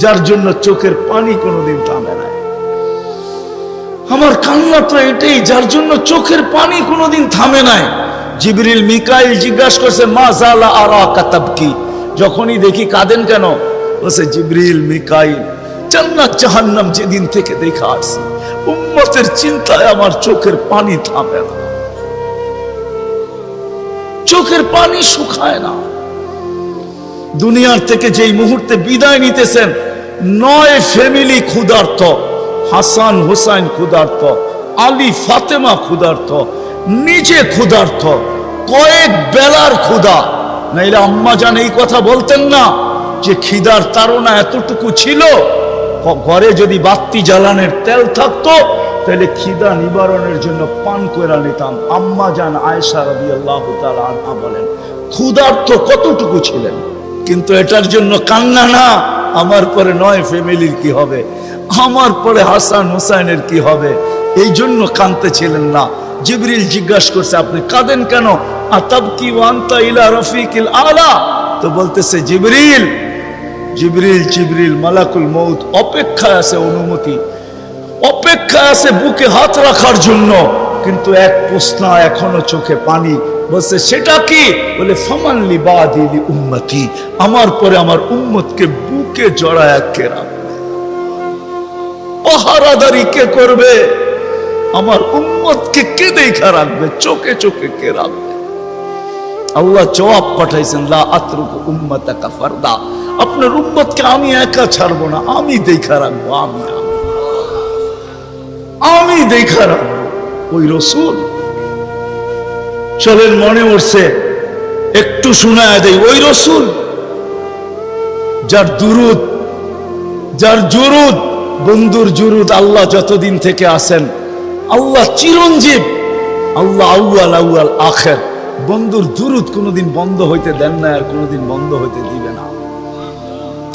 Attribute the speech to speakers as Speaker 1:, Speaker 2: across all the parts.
Speaker 1: যার জন্য চোখের পানি কোনোদিন থামে না। আমার কান্না তো এটাই, যার জন্য চোখের পানি কোনোদিন থামে নাই জিবরিল মিকাইল জিজ্ঞাসা করছে, মা জালা আরা কাতাব কি? যখনই দেখি কাঁদেন কেন? বলছে, জিবরিল মিকাইল, জান্নাত জাহান্নাম যেদিন থেকে দেখা আসছি, উম্মতের চিন্তায় আমার চোখের পানি থামে না। চোখের পানি শুকায় না। দুনিয়ার থেকে যেই মুহূর্তে বিদায় নিতেছেন, নয় ফ্যামিলি ক্ষুধার্ত, হাসান হুসাইন ক্ষুধার্ত, আলী ফাতেমা ক্ষুধার্ত, নিজে ক্ষুধার্ত, কয়েক বেলার ক্ষুধা। নাইলে আম্মা জান এই কথা বলতেন না যে খিদার তারা এতটুকু ছিল ঘরে যদি বাত্তি জ্বালানের তেল থাকতো, তাহলে খিদা নিবারণের জন্য পান করে নিতাম। আম্মা জান আয়েশা রবি আল্লাহ বলেন, ক্ষুধার্ত কতটুকু ছিলেন? কিন্তু এটার জন্য কান্না না। আমার পরে নয় ফ্যামিলির কি হবে? আমার পরে হাসান হুসাইনের কি হবে? এই জন্য কানতে ছিলেন না। জিবরিল জিজ্ঞাসা করছে, আপনি কাঁদেন কেন? আতাব কি ওয়ান্তা ইলা রফিকিল আলা। তো বলতেছে, জিবরিল। জিবরিল জিবরিল, মালাকুল মৌত অপেক্ষায় আছে অনুমতি। অপেক্ষা আছে বুকে হাত রাখার জন্য। কিন্তু এক প্রশ্ন এখনও চোখে পানি। বলছে, সেটা কি? বলে ফমানলি বাদিলি উম্মতি, আমার পরে আমার উম্মতকে বুকে জড়ায় কে রাখবে? পাহারাদারি কে করবে? আমার উম্মতকে কে দেখা রাখবে? চোখে চোখে কে রাখবে? আল্লাহ জবাব পাঠাইছেন, লা আতরুকু উম্মাতাকা ফারদা, আপনার উম্মতকে আমি একা ছাড়বো না, আমি দেখা রাখব আমি আমি দেখা রাখব। ওই রসুল চলেন মনে উঠছে, একটু শোনায় দেই, ওই রসুল, যার দুরুদ, যার জুরুদ, বন্ধুর জুরুদ আল্লাহ যতদিন থেকে আসেন আল্লাহ চিরঞ্জীব, আল্লাহ আউয়াল আউয়াল আখের, বন্ধুর দুরুদ কোনোদিন বন্ধ হইতে দেন না আর কোনোদিন বন্ধ হইতে দিবে না।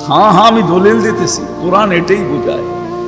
Speaker 1: হ্যাঁ হ্যাঁ আমি দলিল দিতেছি, কোরআন এটাই বোঝায়।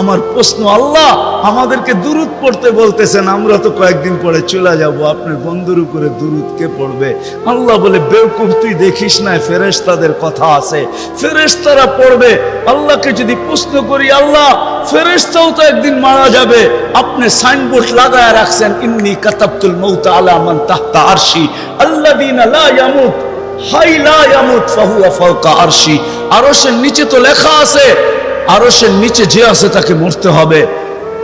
Speaker 1: আমার প্রশ্ন, আল্লাহ আমাদেরকে দুরুদ পড়তে বলতেছেন, আমরা তো কয়েকদিন পরে চলে যাব, আপনার বন্ধুর উপরে দুরুদ কে পড়বে? আল্লাহ বলে, বেউকুফ, তুই দেখিস না ফেরেশতাদের কথা আছে। ফেরেশতারা পড়বে, আল্লাহকে যদি প্রশ্ন করি, আল্লাহ, ফেরেশতাও তো একদিন মারা যাবে। আপনি সাইনবোর্ড লাগায় রাখছেন, ইন্নি কাতাবতুল মৌত আলা মান তাহতা আরশি। আল্লাযীনা লা ইয়ামুত, হাই লা ইয়ামুত, ফাহুয়া ফাওকা আরশি। আরশের নিচে তো লেখা আছে আরশের নিচে যে আছে তাকে মরতে হবে।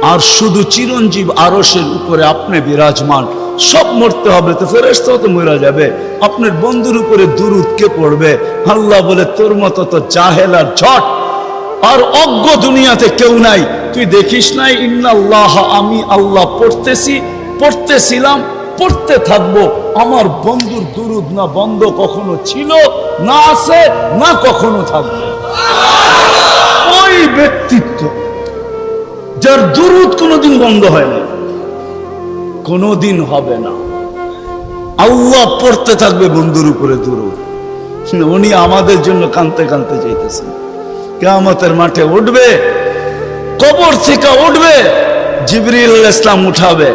Speaker 1: আর শুধু চিরঞ্জীব আরশের উপরে আপনি বিরাজমান, সব মরতে হবে তো ফেরেস্তাও তো মরা যাবে। আপনার বন্ধুর উপরে দুরুদ কে পড়বে? আল্লাহ বলে, তোর মতো তো জাহেল আর ঝট। আর অজ্ঞ দুনিয়াতে কেউ নাই। তুই দেখিস নাই, ইন্নাল্লাহ, আমি আল্লাহ পড়তেছি, পড়তেছিলাম, পড়তে থাকব। আমার বন্ধুর দুরুদ না বন্ধ কখনো ছিল, না আছে, না কখনো থাকবে। ওই ব্যক্তিত্ব, যার দুরুদ কোনোদিন বন্ধ হয় না, কোনোদিন হবে না। আল্লাহ পড়তে থাকবে বন্ধুর উপরে দুরুদ। উনি আমাদের জন্য কানতে কানতে চাইতেছেন কেয়ামতের মাঠে উঠবে, কবর থেকে উঠবে, জিবরিল ইসলাম উঠাবে।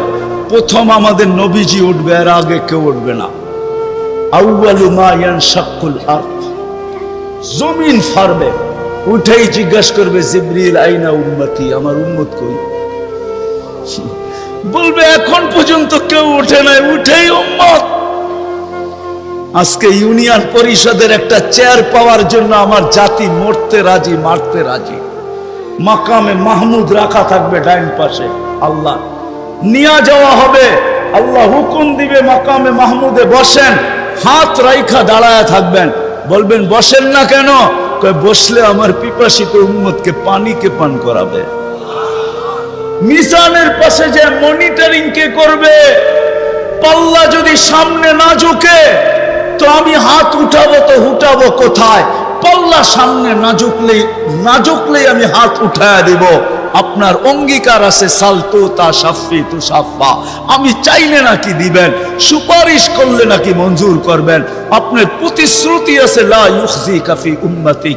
Speaker 1: প্রথম আমাদের নবীজি উঠবে আর আগে কেউ উঠবে না। আউয়ালু মা ইয়ানশাক্কুল আরদ, জমিন ফারবে। উঠেই জিজ্ঞাসা করবে, জিবরিল, আইনা উম্মতি? আমার উম্মত কই? বলবে, এখন পর্যন্ত কেউ উঠে নাই, উঠেই উম্মত। আজকে ইউনিয়ন পরিষদের একটা চেয়ার পাওয়ার জন্য আমার জাতি মরতে রাজি, মারতে রাজি। মাকামে মাহমুদ রাখা থাকবে ডাইন পাশে, আল্লাহ। নিয়ে যাওয়া হবে, আল্লাহ হুকুম দিবে, মাকামে মাহমুদে বসেন, হাত রাইখা দাঁড়ায় থাকবেন। বলবেন, বসেন না কেন? বসলে আমার পিপাসিত উম্মতকে পানিকে পান করাবে। মিশানের পাশে যে মনিটরিং কে করবে, পাল্লা যদি সামনে না ঝুঁকে, তো আমি হাত উঠাবো তো উঠাবো কোথায়? পাল্লা সামনে না ঝুঁকলেই না ঝুঁকলেই আমি হাত উঠায় দিব। আপনার অঙ্গীকার আছে, সালতু তা সাফি তু সাফা। আমি চাইলে নাকি দিবেন, সুপারিশ করলে নাকি মঞ্জুর করবেন। আপনার প্রতিশ্রুতি আছে, লা কাফি উম্মতি।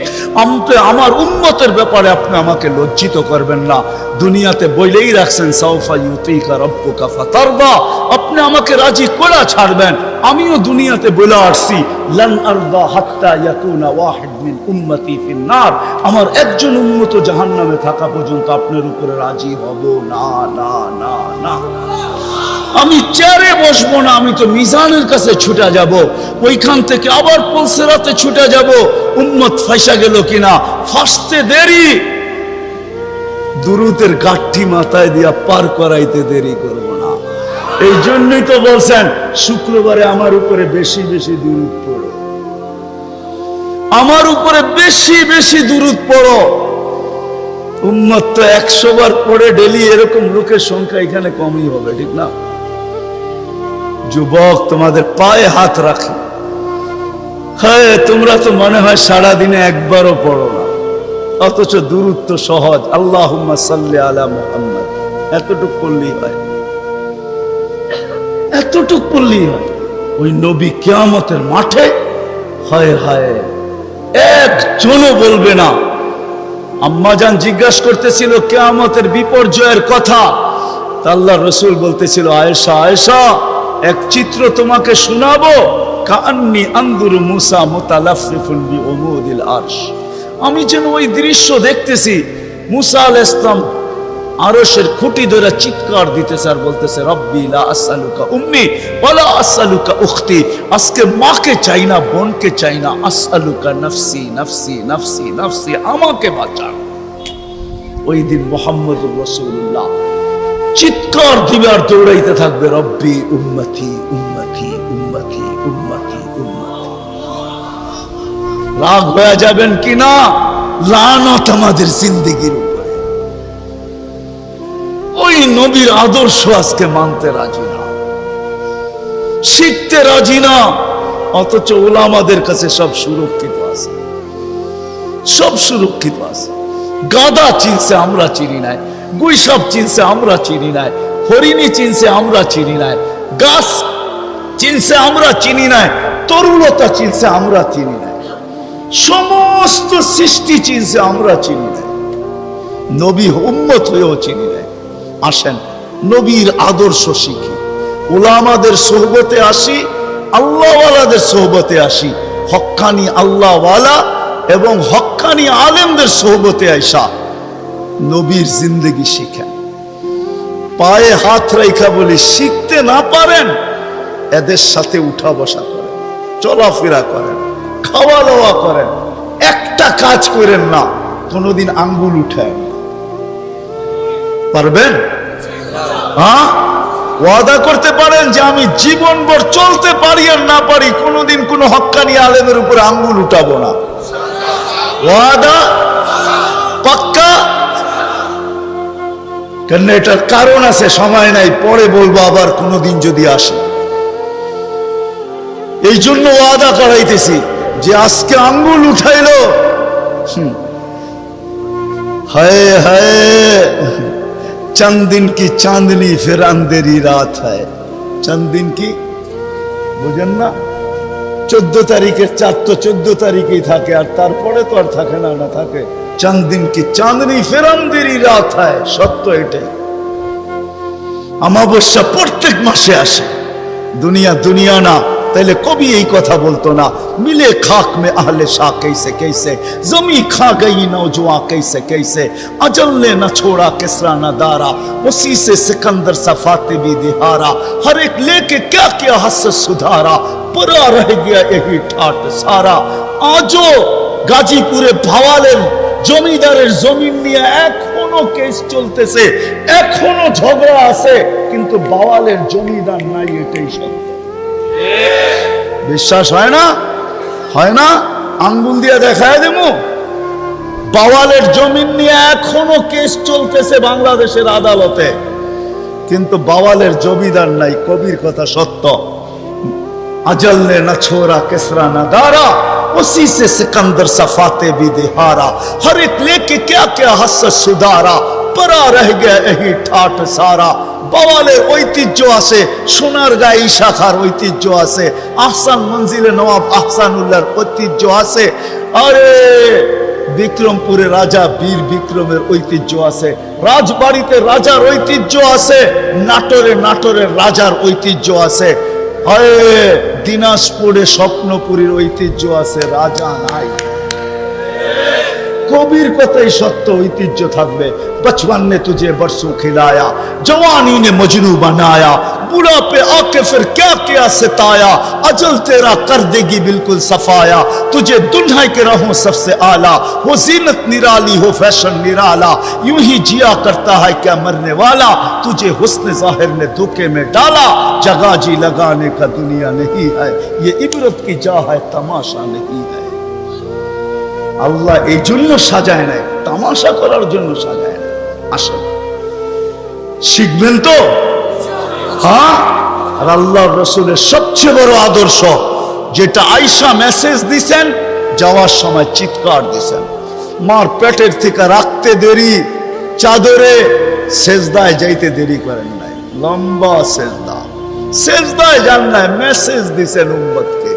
Speaker 1: আমার উম্মতের ব্যাপারে আপনি আমাকে লজ্জিত করবেন না। দুনিয়াতে বইলেই রাখছেন, সাউফা ইউতিকা রব্বুকা ফাতারদা। আপনি আমাকে রাজি করে ছাড়বেন। আমিও দুনিয়াতে বলে আসছি আমার একজন উম্মত জাহান্নামে থাকা পর্যন্ত আপনার উপরে রাজি হব। না না না না। আমি চেয়ারে বসবো না, আমি তো মিজানের কাছে ছুটে যাব। ওইখান থেকে আবার পলসেরাতে ছুটে যাব। উম্মত ফাইসা গেল কিনা? ফাঁসতে দেরি। দুরুতের গাঠি মাথায় দিয়া পার করাইতে দেরি করব। এই জন্যই তো বলছেন, শুক্রবারে আমার উপরে বেশি বেশি দুরুদ পড়ো। আমার উপরে বেশি বেশি দুরুদ পড়ো। উম্মত তো একশো বার পড়ে ডেলি এরকম লোকের সংখ্যা এখানে কমই হবে, ঠিক না? যুবক, তোমাদের পায়ে হাত রাখি। হ্যাঁ তোমরা তো মনে হয় সারাদিনে একবারও পড়ো না। অথচ দূরত্ব সহজ। আল্লাহ সাল্লি আলা মুহাম্মদ। এতটুক করলেই হয়। এতটুক করলেই হয়। ওই নবী কেয়ামতের মাঠে হায় হায়, একজনও বলবে না। আম্মাজান জিজ্ঞাসা করতেছিল, কেয়ামতের বিপর্যয়ের কথা। আল্লাহ রসুল বলতেছিল, আয়েশা আয়েশা, এক চিত্র তোমাকে শোনাবো। কান্নি আন্দুর মুসা মুতালাফিফুন বি উমুদিল আরশ। আমি যেন ওই দৃশ্য দেখতেছি, মুসা আল ইসলাম আরশের খুঁটি ধরে চিৎকার দিতেছে আর বলতেছে, রব্বি লা আসআলুকা উম্মি ওয়ালা আসআলুকা উখতি। আজকে মাকে চাই না, বোনকে চাই না, আসআলুকা নফসি নফসি নফসি নফসি, আমাকে বাঁচান ওই দিন মোহাম্মদুর রাসূলুল্লাহ চিৎকার দিবে আর দৌড়াইতে থাকবে, রব্বি উম্মতি উম্মতি উম্মতি উম্মতি উম্মতি। রাগ হয়ে যাবেন কিনা? লানত আমাদের জিন্দিগির ওই নবীর আদর্শ আজকে মানতে রাজি না। শিখতে রাজি না, অথচ ওলামাদের কাছে সব সুরক্ষিত আছে। সব সুরক্ষিত আছে। গাদা চিনছে আমরা চিনি নাই, গুইসাপ চিনছে আমরা চিনি নাই, হরিণী চিনছে আমরা চিনি নাই, গাছ চিনছে আমরা চিনি নাই, তরুলতা চিনছে আমরা চিনি নাই, সমস্ত সৃষ্টি চিনছে আমরা চিনি নাই, নবী উম্মত হয়েও চিনি নাই। আসেন। নবীর আদর্শ শিখি। ওলামাদের সোহবতে আসি, আল্লাহওয়ালাদের সোহবতে আসি। হক্কানি আল্লাহওয়ালা এবং হক্কানি আলেমদের সোহবতে আইসা নবীর জিন্দগি শিখেন। পায়ে হাত রেখা বলি শিখতে না পারেন, এদের সাথে উঠা বসা করেন, চলাফেরা করেন, খাওয়া দাওয়া করেন, একটা কাজ করেন না, কোনোদিন আঙ্গুল উঠেন পারবেন? হ্যাঁ? ওয়াদা করতে পারেন যে আমি জীবনভর চলতে পারি আর না পারি, কোনোদিন কোনো হক্কানি আলেমের উপরে আঙ্গুল উঠাবো না। ওয়াদা? পাক্কা? কেন এটার কারণ আছে, সময় নাই, পরে বলব আবার কোনোদিন যদি আসে। এই জন্য ওয়াদা করাইতেছি যে আজকে আঙ্গুল উঠাইলো। হুম। হায়। হায় চন্দিন কি চাঁদনি ফির अंधेरी রাত হয় চন্দিন কি বুঝেন না চোদ্দ তারিখের চাঁদ তো চোদ্দ তারিখেই থাকে আর তারপরে তো আর থাকে না না থাকে চন্দিন কি চাঁদনি ফির अंधेरी রাত হয় সত্য এটাই আমাবস্যা প্রত্যেক মাসে আসে দুনিয়া দুনিয়া না তাহলে কবি এই কথা বলতো না মিলে খাক में आहले शाह कैसे कैसे जमी खा गई नौजवा कैसे कैसे अजल ने न छोड़ा किसरा न दारा उसी से सिकंदर सफाते भी दिहारा हर एक लेके क्या क्या हस सुधारा पूरा रह गया यही ठाट सारा आजो গাজীপুরে ভাওয়ালের জমিদারের জমিন নিয়ে এখনো কেস চলতেছে এখনো ঝগড়া আছে কিন্তু বাওয়ালের জমিদার নাই এটাই সত্য বিশ্বাস হয় না হয় না আঙ্গুল দিয়ে দেখায় দেবো বাওয়ালের জমিন নিয়ে এখনো কেস চলতেছে বাংলাদেশের আদালতে কিন্তু বাওয়ালের জমিদার নাই কবির কথা সত্য अजल ने न छोड़ा किसरा न दारा उसी से सिकंदर सफाते भी दिहारा हर एक लेके क्या क्या हस सुधारा পরম্পরা রহ গে এই ঠাট সারা বাওয়ালের ঐতিহ্য আছে সোনার গায়ে শাখার ঐতিহ্য আছে, আহসান মঞ্জিলে নবাব আহসানুল্লাহর ঐতিহ্য আছে। আরে, বিক্রমপুরে রাজা বীর বিক্রমের ঐতিহ্য আছে, রাজবাড়িতে রাজার ঐতিহ্য আছে, নাটোরে নাটোরের রাজার ঐতিহ্য আছে। দিনাজপুরে স্বপ্নপুরীর ঐতিহ্য আছে, রাজা নাই। কবির কথাই সত্য ঐতিহ্য থাকবে बचपन ने तुझे बरसों खिलाया जवानी ने मजनू बनाया बुढ़ा पे आके फिर क्या क्या सिताया अजल तेरा कर देगी बिल्कुल सफाया तुझे दुल्हा के रहो सबसे आला हो जीनत निराली हो फैशन निराला यूं ही जिया करता है क्या मरने वाला तुझे हुस्न जाहिर ने धोखे में डाला जगह जी लगाने का दुनिया नहीं है ये इबरत की जा है तमाशा नहीं है আল্লাহ এই জন্য সাজায় নাই, তামাশা করার জন্য সাজায় নাই। আসেন শিখবেন তো? হ্যাঁ? আর আল্লাহ রসুলের সবচেয়ে বড় আদর্শ, যেটা আয়সা মেসেজ দিছেন, যাওয়ার সময় চিৎকার দিছেন। মার পেটের থেকে রাখতে দেরি, চাদরে সেজদায় যাইতে দেরি করেন নাই। লম্বা সেজদা। সেজদায় যান নাই মেসেজ দিছেন উম্মতকে।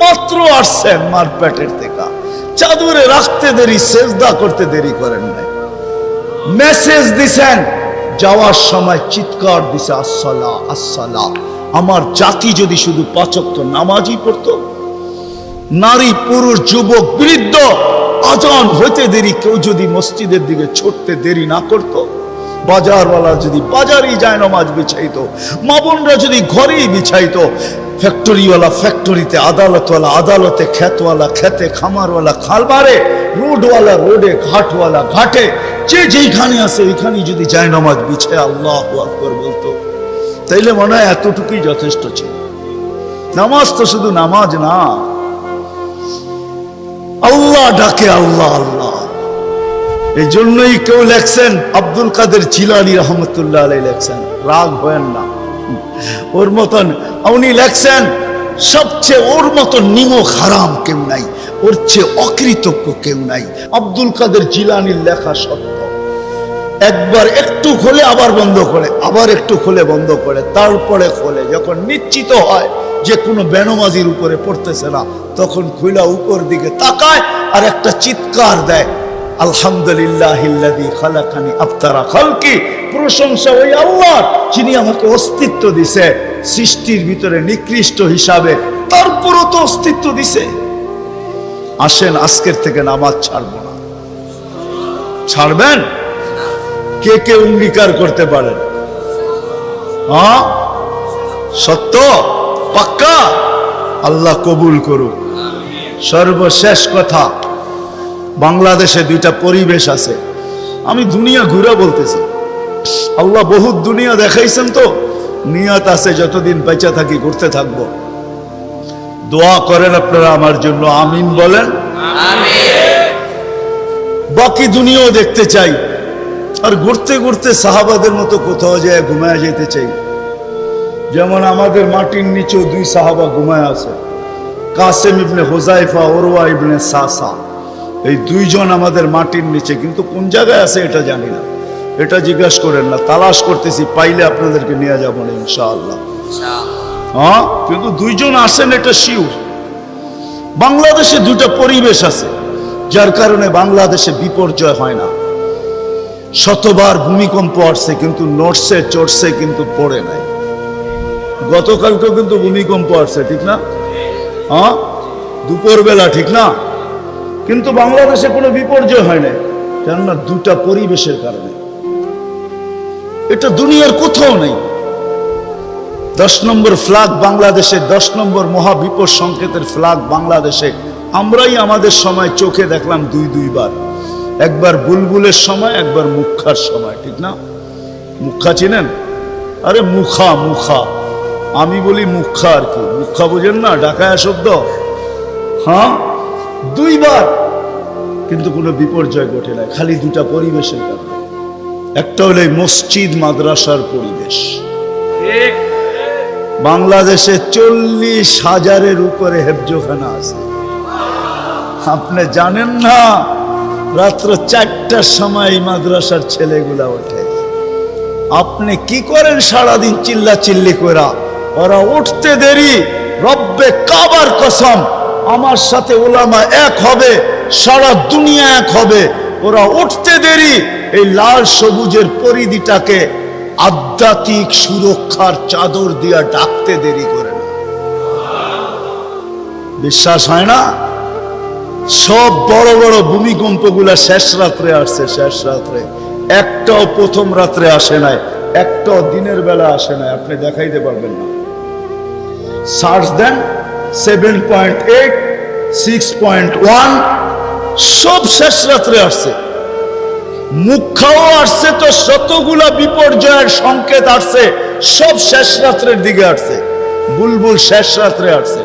Speaker 1: মাত্র আসছেন মার পেটের থেকে। চাদরে রাখতে দেরি, সেজদা করতে দেরি করেন নাই। মেসেজ দিছেন, যাওয়ার সময় চিৎকার দিছে, আসসালা আসসালা। আমার জাতি যদি শুধু পাচক্ত নামাজই পড়ত, নারী, পুরুষ, যুবক, বৃদ্ধ, আজান হইতে দেরি, কেউ যদি মসজিদের দিকে ছুটতে দেরি না করত বাজারওয়ালা যদি বাজারেই যায় নামাজ বিছাইতো মা বোনরা যদি ঘরেই বিছাইতো, ফ্যাক্টরিওয়ালা ফ্যাক্টরিতে, আদালতওয়ালা আদালতে খেতওয়ালা খেতে খামারওয়ালা খালবারে, রোডওয়ালা রোডে, ঘাটওয়ালা ঘাটে, যে যেইখানে আছে ওইখানেই যদি যায় নামাজ বিছায়, আল্লাহ আকবর বলতো। তাইলে মনে হয় এতটুকুই যথেষ্ট ছিল। নামাজ তো শুধু নামাজ না। আল্লাহ ডাকে, আল্লাহ আল্লাহ। এই জন্যই কেউ লেখছেন আব্দুল কাদের জিলানি রহমতুল্লাহ আলাই লেখছেন। রাগ হয়েন না। ওর মতন উনি লেখছেন, সবচেয়ে ওর মতন নিমক হারাম কেউ নাই, ওর চেয়ে অকৃতজ্ঞ কেউ নাই। আব্দুল কাদের জিলানির লেখা সত্য। একবার একটু খোলে আবার বন্ধ করে, আবার একটু খোলে বন্ধ করে, তারপরে খোলে। যখন নিশ্চিত হয় যে কোনো বেনমাজির উপরে পড়তেছে না, তখন খুলা উপর দিকে তাকায় আর একটা চিৎকার দেয় আলহামদুলিল্লাহ আফতারা খালকি। প্রশংসা ওই আল্লাহ যিনি আমাকে অস্তিত্ব দিছে, সৃষ্টির ভিতরে নিকৃষ্ট হিসাবে। তারপরও তো অস্তিত্ব দিছে। আসেন, আজকের থেকে নামাজ ছাড়বো না। ছাড়বেন? কে কে অঙ্গীকার করতে পারেন? হ্যাঁ? সত্য? পাক্কা? আল্লাহ কবুল করুক। সর্বশেষ কথা বাংলাদেশে দুইটা পরিবেশ আছে। আমি দুনিয়া ঘুরে বলতেছি। আল্লাহ বহুত দুনিয়া দেখাইছেন তো। নিয়ত আছে, যতদিন বেঁচে থাকি করতে থাকব। দোয়া করেন আপনারা আমার জন্য। আমিন বলেন। বাকি দুনিয়াও দেখতে চাই। আর ঘুরতে ঘুরতে সাহাবাদের মতো কোথাও যায় ঘুমায় যেতে চাই। যেমন আমাদের মাটির নিচেও দুই সাহাবা ঘুমায় আছে। কাসেম ইবনে হোজাইফা ওরওয়া ইবনে সাসা। এই দুইজন আমাদের মাটির নিচে কিন্তু কোন জায়গায় আছে এটা জানি না। এটা জিজ্ঞাসা করেন না তালাশ করতেছি পাইলে আপনাদেরকে নিয়ে যাব না ইনশাআল্লাহ। হ্যাঁ কিন্তু দুইজন আসেন এটা শিউর বাংলাদেশে দুটা পরিবেশ আছে যার কারণে বাংলাদেশে বিপর্যয় হয় না। শতবার ভূমিকম্প আসছে কিন্তু নড়ছে চড়ছে কিন্তু পড়ে নাই। গতকালকেও কিন্তু ভূমিকম্প আসছে ঠিক না? হ্যাঁ? দুপুরবেলা ঠিক না? কিন্তু বাংলাদেশে কোনো বিপর্যয় হয় না কেননা দুটা পরিবেশের কারণে। এটা দুনিয়ার কোথাও নেই। দশ নম্বর ফ্ল্যাগ বাংলাদেশে, দশ নম্বর মহাবিপদ সংকেতের ফ্ল্যাগ বাংলাদেশে। আমরাই আমাদের সময় চোখে দেখলাম দুই, দুইবার। একবার বুলবুলের সময়, একবার মুখার সময়, ঠিক না? মুখা চিনেন? আরে মুখা মুখা। আমি বলি মুখা আর কি। মুখা বুঝেন না? ডাকায়া শব্দ। হ্যাঁ? দুইবার। কিন্তু কোনো বিপর্যয় ঘটে নাই খালি দুটা পরিবেশের কারণে। একটা হলো মসজিদ মাদ্রাসার পরিবেশ। বাংলাদেশে চল্লিশ হাজারের উপরে হেফজোখানা আছে। আপনি জানেন না রাত্র চারটার সময় মাদ্রাসার ছেলেগুলা ওঠে। আপনি কি করেন সারাদিন চিল্লা চিল্লি করা ওরা উঠতে দেরি রব্বে কাবার কসম আমার সাথে ওলামা এক হবে, সারা দুনিয়া এক হবে। ওরা উঠতে দেরি, এই লাল সবুজের পরিধিটাকে আধ্যাত্মিক সুরক্ষার চাদর দিয়া ডাকতে দেরি করে না। বিশ্বাস হয় না? সব বড় বড় ভূমিকম্পগুলা শেষ রাত্রে আসছে, শেষ রাত্রে। একটাও প্রথম রাত্রে আসে নাই, একটাও দিনের বেলা আসে নাই, আপনি দেখাইতে পারবেন না। সার্চ দেন। Seven point eight six point one সব শেষ রাত্রে আসছে। মুখাও আসছে তো শতগুলা বিপর্যয়ের সংকেত আসছে, সব শেষ রাত্রের দিকে আসছে। বুলবুল শেষ রাত্রে আসছে।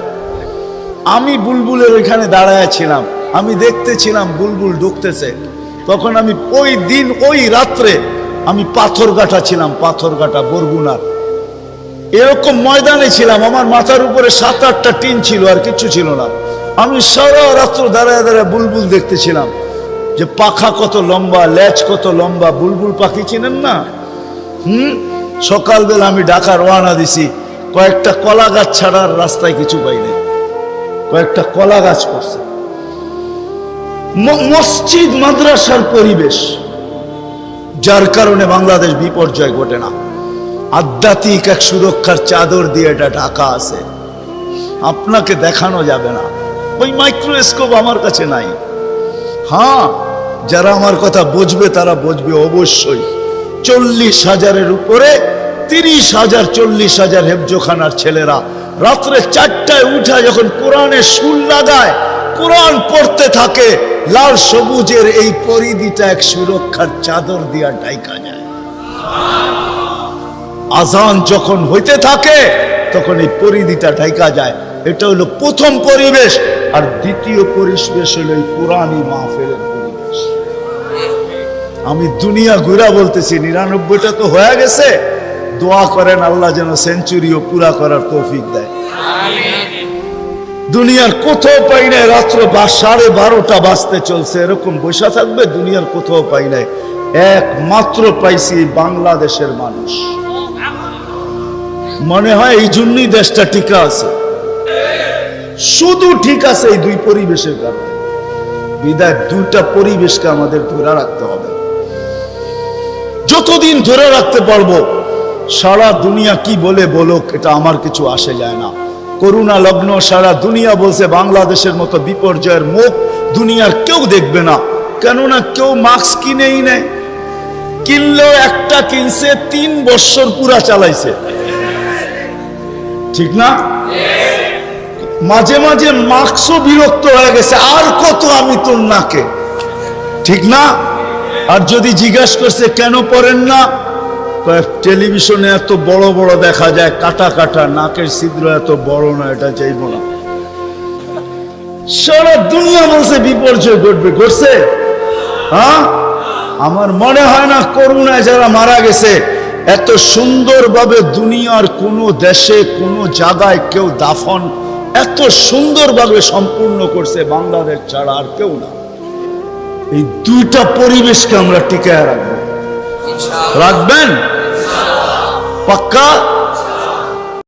Speaker 1: আমি বুলবুলের ওইখানে দাঁড়ায় ছিলাম, আমি দেখতেছিলাম বুলবুল ঢুকতেছে। তখন আমি ওই দিন, ওই রাত্রে আমি পাথরঘাটা ছিলাম, পাথরঘাটা বরগুনার। এরকম ময়দানে ছিলাম, আমার মাথার উপরে সাত আটটা টিন ছিল আর কিছু ছিল না। আমি সারা রাত্র দাঁড়ায় দাঁড়ায় বুলবুল দেখতেছিলাম যে পাখা কত লম্বা লেজ কত লম্বা, বুলবুল পাখি চিনেন না? হুম? সকালবেলা আমি ঢাকা রওনা দিছি, কয়েকটা কলা গাছ ছাড়ার রাস্তায় কিছু পাইনি কয়েকটা কলা গাছ ম- মসজিদ, মাদ্রাসার পরিবেশ, যার কারণে বাংলাদেশ বিপর্যয় ঘটে না। আধ্যাত্মিক এক সুরক্ষার চাদর দিয়ে এটা ঢাকা আছে। আপনাকে দেখানো যাবে না। ওই মাইক্রোস্কোপ আমার কাছে নাই। হ্যাঁ যারা আমার কথা বুঝবে তারা বুঝবে অবশ্যই। চল্লিশ হাজারের উপরে তিরিশ হাজার, চল্লিশ হাজার হেফজোখানার ছেলেরা রাত্রে চারটায় উঠা যখন কোরআনে সুর লাগায়, কোরআন পড়তে থাকে, লাল সবুজের এই পরিধিটা এক সুরক্ষার চাদর দিয়া ডাইকা আজান যখন হইতে থাকে, তখন এই পরিধিটা ঢাইকা যায়। এটা হলো প্রথম পরিবেশ, আর দ্বিতীয় পরিবেশ হলো এই পুরানি মাহফিলের পরিবেশ। আমি দুনিয়া ঘুরা বলতেছি, নিরানব্বইটা তো হয়ে গেছে। দোয়া করেন, আল্লাহ যেন সেঞ্চুরিও পুরা করার তৌফিক দেয়। দুনিয়ার কোথাও পাই নাই, রাত্র বা সাড়ে বারোটা বাজতে চলছে, এরকম বসে থাকবে, দুনিয়ার কোথাও পাই নাই। একমাত্র পাইছি বাংলাদেশের মানুষ। মনে হয় এই জন্যই দেশটা ঠিক আছে। শুধু ঠিক আছে এই দুই পরিবেশের কারণে। বিদায় দুইটা পরিবেশকে আমাদের ধরে রাখতে হবে। যতদিন ধরে রাখতে পারব, সারা দুনিয়া কি বলে বলুক, এটা আমার কিছু আসে যায় না। করুণা লগ্ন, সারা দুনিয়া বলছে বাংলাদেশের মতো বিপর্যয়ের মুখ দুনিয়ার কেউ দেখবে না। কেননা কেউ মাস্ক কিনেই নেয়। কিনলেও একটা কিনছে, তিন বছর পুরা চালাইছে। ঠিক না? মাঝে মাঝে মাস্কও বিরক্ত হয়ে গেছে, আর কত আমি তোর নাকে? ঠিক না? আর যদি জিজ্ঞাসা করছে, কেন পড়েন না? টেলিভিশনে এত বড় বড় দেখা যায়, কাটা কাটা, নাকের ছিদ্র এত বড় না, এটা চাইব না। সারা দুনিয়া বলছে, বিপর্যয় ঘটবে, ঘটছে? হ্যাঁ? আমার মনে হয় না, করুণায় যারা মারা গেছে এত সুন্দরভাবে দুনিয়ার কোনো দেশে কোনো জায়গায় কেউ দাফন এত সুন্দরভাবে সম্পূর্ণ করছে বাংলাদেশ ছাড়া আর কেউ না। এই দুইটা পরিবেশকে আমরা টিকায় রাখব। রাখবেন? পাক্কা?